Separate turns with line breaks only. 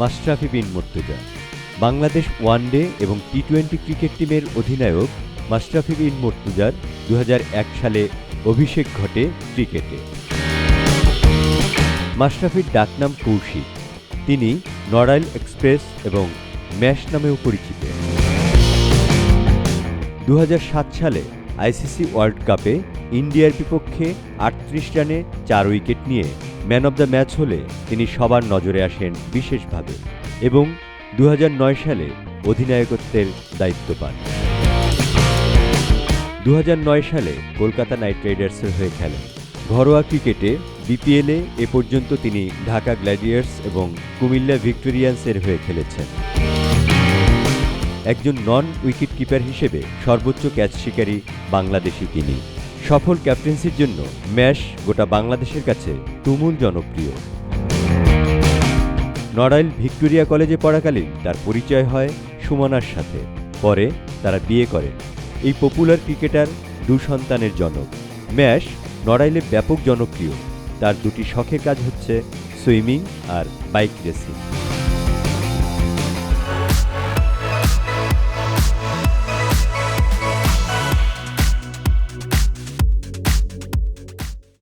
Mashrafe Bin Mortaza. Bangladesh one day এবং T twenty cricket টিমের অধিনায়ক মাশরাফি বিন মুর্তজার দু সালে অভিষেক ঘটে ক্রিকেটে। মাশরাফির ডাকনাম কৌশিক। তিনি নড়াইল এক্সপ্রেস এবং ম্যাশ নামেও পরিচিত। দু হাজার সাত সালে আইসিসি ওয়ার্ল্ড কাপে ইন্ডিয়ার বিপক্ষে আটত্রিশ রানে চার উইকেট নিয়ে ম্যান অব দ্য ম্যাচ হলে তিনি সবার নজরে আসেন বিশেষভাবে এবং দু হাজার নয় সালে অধিনায়কত্বের দায়িত্ব পান। দু হাজার নয় সালে কলকাতা নাইট রাইডার্সের হয়ে খেলেন। ঘরোয়া ক্রিকেটে বিপিএলে এ পর্যন্ত তিনি ঢাকা গ্ল্যাডিয়ার্স এবং কুমিল্লা ভিক্টোরিয়ান্সের হয়ে খেলেছেন। একজন নন উইকেট কিপার হিসেবে সর্বোচ্চ ক্যাচ শিকারী বাংলাদেশি তিনি। সফল ক্যাপ্টেন্সির জন্য ম্যাশ গোটা বাংলাদেশের কাছে তুমুল জনপ্রিয়। নড়াইল ভিক্টোরিয়া কলেজে পড়াকালীন তার পরিচয় হয় সুমনার সাথে। পরে তারা বিয়ে করেন। এই পপুলার ক্রিকেটার দু সন্তানের জনক। ম্যাশ নড়াইলে ব্যাপক জনপ্রিয়। তার দুটি শখের কাজ হচ্ছে সুইমিং আর বাইক রেসিং।